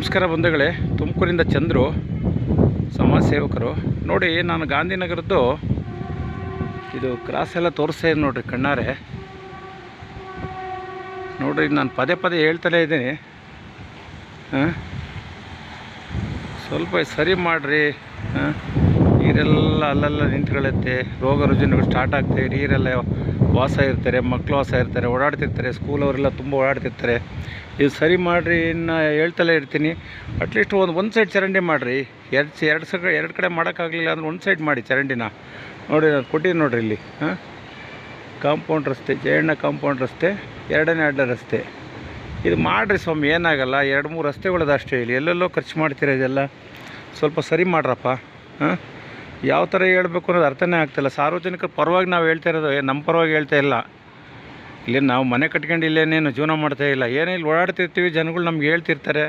ನಮಸ್ಕಾರ ಬಂಧುಗಳೇ, ತುಮಕೂರಿಂದ ಚಂದ್ರು, ಸಮಾಜ ಸೇವಕರು. ನೋಡಿ, ನಾನು ಗಾಂಧಿನಗರದ್ದು ಇದು ಕ್ರಾಸ್ ಎಲ್ಲ ತೋರಿಸ್ತಾ ನೋಡಿರಿ ಕಣ್ಣಾರೆ. ನೋಡಿರಿ, ನಾನು ಪದೇ ಪದೇ ಹೇಳ್ತಲೇ ಇದ್ದೀನಿ. ಸ್ವಲ್ಪ ಸರಿ ಮಾಡಿರಿ. ನೀರೆಲ್ಲ ಅಲ್ಲೆಲ್ಲ ನಿಂತ್ಕೊಳ್ಳುತ್ತೆ. ರೋಗ ರುಜಿನಗಳು ಸ್ಟಾರ್ಟ್ ಆಗ್ತವೆ ನೀರೆಲ್ಲ ವಾಸ ಇರ್ತಾರೆ ಮಕ್ಕಳು ವಾಸ ಇರ್ತಾರೆ, ಓಡಾಡ್ತಿರ್ತಾರೆ ಸ್ಕೂಲ್ ಅವರೆಲ್ಲ ತುಂಬ ಓಡಾಡ್ತಿರ್ತಾರೆ. ಇದು ಸರಿ ಮಾಡಿರಿ, ಇನ್ನು ಹೇಳ್ತಲೇ ಇರ್ತೀನಿ. ಅಟ್ಲೀಸ್ಟ್ ಒಂದು ಒಂದು ಸೈಡ್ ಚರಂಡಿ ಮಾಡಿರಿ. ಎರಡು ಎರಡು ಸ ಎರಡು ಕಡೆ ಮಾಡೋಕ್ಕಾಗಲಿಲ್ಲ ಅಂದ್ರೆ ಒಂದು ಸೈಡ್ ಮಾಡಿ ಚರಂಡಿನ. ನೋಡಿ, ನಾನು ಕೊಟ್ಟಿದ್ದೀನಿ ನೋಡಿರಿ ಇಲ್ಲಿ, ಹಾಂ? ಕಾಂಪೌಂಡ್ ರಸ್ತೆ, ಜಯಣ್ಣ ಕಾಂಪೌಂಡ್ ರಸ್ತೆ, ಎರಡನೇ ಅಡ್ಡ ರಸ್ತೆ. ಇದು ಮಾಡಿರಿ ಸ್ವಾಮಿ, ಏನಾಗಲ್ಲ, ಎರಡು ಮೂರು ರಸ್ತೆಗಳದ್ದು ಅಷ್ಟೇ ಇಲ್ಲಿ. ಎಲ್ಲೆಲ್ಲೋ ಖರ್ಚು ಮಾಡ್ತೀರ ಇದೆಲ್ಲ. ಸ್ವಲ್ಪ ಸರಿ ಮಾಡ್ರಪ್ಪ, ಹಾಂ? ಯಾವ ಥರ ಹೇಳ್ಬೇಕು ಅನ್ನೋದು ಅರ್ಥನೇ ಆಗ್ತಿಲ್ಲ. ಸಾರ್ವಜನಿಕರ ಪರವಾಗಿ ನಾವು ಹೇಳ್ತಾ ಇರೋದು ನಮ್ಮ ಪರವಾಗಿ ಹೇಳ್ತಾ ಇಲ್ಲ. ಇಲ್ಲಿ ನಾವು ಮನೆ ಕಟ್ಕೊಂಡು ಇಲ್ಲೇನೇನು ಜೀವನ ಮಾಡ್ತಾ ಇಲ್ಲ. ಏನೇ ಇಲ್ಲಿ ಓಡಾಡ್ತಿರ್ತೀವಿ, ಜನಗಳು ನಮ್ಗೆ ಹೇಳ್ತಿರ್ತಾರೆ.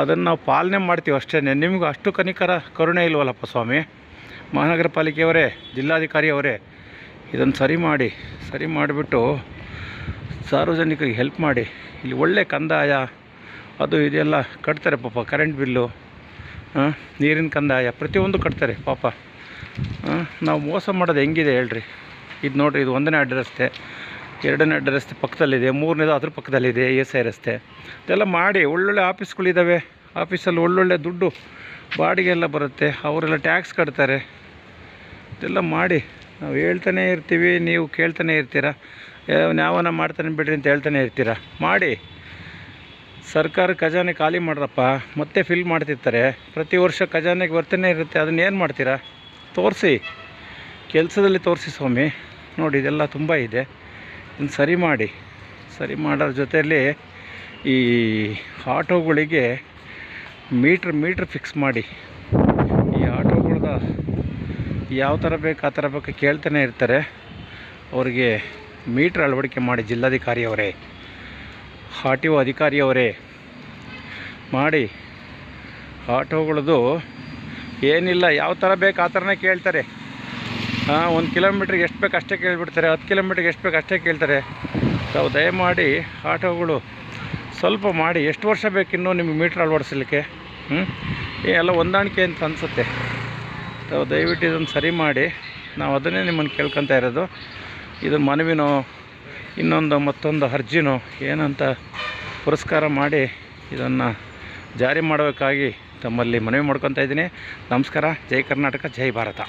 ಅದನ್ನು ನಾವು ಪಾಲನೆ ಮಾಡ್ತೀವಿ ಅಷ್ಟೇ. ನಿಮಗೂ ಅಷ್ಟು ಕನಿಕರ ಕರುಣೆ ಇಲ್ವಲ್ಲಪ್ಪ ಸ್ವಾಮಿ? ಮಹಾನಗರ ಪಾಲಿಕೆಯವರೇ, ಜಿಲ್ಲಾಧಿಕಾರಿಯವರೇ, ಇದನ್ನು ಸರಿ ಮಾಡಿ, ಸರಿ ಮಾಡಿಬಿಟ್ಟು ಸಾರ್ವಜನಿಕರಿಗೆ ಹೆಲ್ಪ್ ಮಾಡಿ. ಇಲ್ಲಿ ಒಳ್ಳೆ ಕಂದಾಯ, ಅದು ಇದೆಲ್ಲ ಕಟ್ತಾರೆ ಪಾಪ ಕರೆಂಟ್ ಬಿಲ್ಲು ನೀರಿನ ಕಂದಾಯ, ಪ್ರತಿಯೊಂದು ಕಟ್ತಾರೆ, ಪಾಪ. ನಾವು ಮೋಸ ಮಾಡೋದು ಹೆಂಗಿದೆ ಹೇಳ್ರಿ. ಇದು ನೋಡಿರಿ, ಇದು ಒಂದನೇ ಅಡ್ಡ ರಸ್ತೆ, ಎರಡನೇ ಅಡ್ಡ ರಸ್ತೆ ಪಕ್ಕದಲ್ಲಿದೆ, ಮೂರನೇದು ಅದ್ರ ಪಕ್ಕದಲ್ಲಿದೆ ಎಸ್ ಐ ರಸ್ತೆ. ಇದೆಲ್ಲ ಮಾಡಿ, ಒಳ್ಳೊಳ್ಳೆ ಆಫೀಸ್ಗಳಿದ್ದಾವೆ ಆಫೀಸಲ್ಲಿ ಒಳ್ಳೊಳ್ಳೆ ದುಡ್ಡು ಬಾಡಿಗೆ ಎಲ್ಲ ಬರುತ್ತೆ, ಅವರೆಲ್ಲ ಟ್ಯಾಕ್ಸ್ ಕಟ್ತಾರೆ. ಇದೆಲ್ಲ ಮಾಡಿ, ನಾವು ಹೇಳ್ತಾನೆ ಇರ್ತೀವಿ, ನೀವು ಕೇಳ್ತಾನೆ ಇರ್ತೀರಾ ಯಾವನ ಮಾಡ್ತಾನೆ ಬಿಡ್ರಿ ಅಂತ ಹೇಳ್ತಾನೆ ಇರ್ತೀರಾ. ಮಾಡಿ. ಸರ್ಕಾರ ಖಜಾನೆ ಖಾಲಿ ಮಾಡ್ರಪ್ಪ, ಮತ್ತೆ ಫಿಲ್ ಮಾಡ್ತಿರ್ತಾರೆ. ಪ್ರತಿ ವರ್ಷ ಖಜಾನೆಗೆ ಬರ್ತಾನೆ ಇರುತ್ತೆ, ಅದನ್ನ ಏನು ಮಾಡ್ತೀರಾ? ತೋರಿಸಿ. ಕೆಲಸದಲ್ಲಿ ತೋರಿಸಿ ಸ್ವಾಮಿ. ನೋಡಿ, ಇದೆಲ್ಲ ತುಂಬ ಇದೆ. ಇನ್ನು ಸರಿ ಮಾಡಿ. ಸರಿ ಮಾಡೋರ ಜೊತೆಯಲ್ಲಿ ಈ ಆಟೋಗಳಿಗೆ ಮೀಟ್ರ್ ಮೀಟ್ರ್ ಫಿಕ್ಸ್ ಮಾಡಿ. ಈ ಆಟೋಗಳ್ದ ಯಾವ ಥರ ಬೇಕು, ಆ ಥರ ಬೇಕು ಕೇಳ್ತಾನೆ ಇರ್ತಾರೆ. ಅವರಿಗೆ ಮೀಟ್ರ್ ಅಳವಡಿಕೆ ಮಾಡಿ ಜಿಲ್ಲಾಧಿಕಾರಿಯವರೇ ಆರ್ ಟಿ ಒ ಅಧಿಕಾರಿಯವರೇ, ಮಾಡಿ. ಆಟೋಗಳದು ಏನಿಲ್ಲ, ಯಾವ ಥರ ಬೇಕು ಆ ಥರನೇ ಕೇಳ್ತಾರೆ. ಹಾಂ ಒಂದು ಕಿಲೋಮೀಟ್ರಿಗೆ ಎಷ್ಟು ಬೇಕು ಅಷ್ಟೇ ಕೇಳಿಬಿಡ್ತಾರೆ, ಹತ್ತು ಕಿಲೋಮೀಟ್ರಿಗೆ ಎಷ್ಟು ಬೇಕು ಅಷ್ಟೇ ಕೇಳ್ತಾರೆ. ತಾವು ದಯಮಾಡಿ ಆಟೋಗಳು ಸ್ವಲ್ಪ ಮಾಡಿ, ಎಷ್ಟು ವರ್ಷ ಬೇಕು ಇನ್ನೂ ನಿಮಗೆ ಮೀಟ್ರ್ ಅಳವಡಿಸಲಿಕ್ಕೆ? ಹ್ಞೂ ಎಲ್ಲ ಹೊಂದಾಣಿಕೆ ಅಂತ ಅನಿಸುತ್ತೆ. ತಾವು ದಯವಿಟ್ಟು ಇದನ್ನು ಸರಿ ಮಾಡಿ, ನಾವು ಅದನ್ನೇ ನಿಮ್ಮನ್ನು ಕೇಳ್ಕೊತಾ ಇರೋದು. ಇದು ಮನವಿನೋ ಇನ್ನೊಂದು ಮತ್ತೊಂದು ಅರ್ಜಿನೋ ಏನಂತ ಪುರಸ್ಕಾರ ಮಾಡಿ ಇದನ್ನು ಜಾರಿ ಮಾಡಬೇಕಾಗಿ ತಮ್ಮಲ್ಲಿ ಮನವಿ ಮಾಡ್ಕೊತಾ ಇದ್ದೀನಿ. ನಮಸ್ಕಾರ. ಜೈ ಕರ್ನಾಟಕ, ಜೈ ಭಾರತ.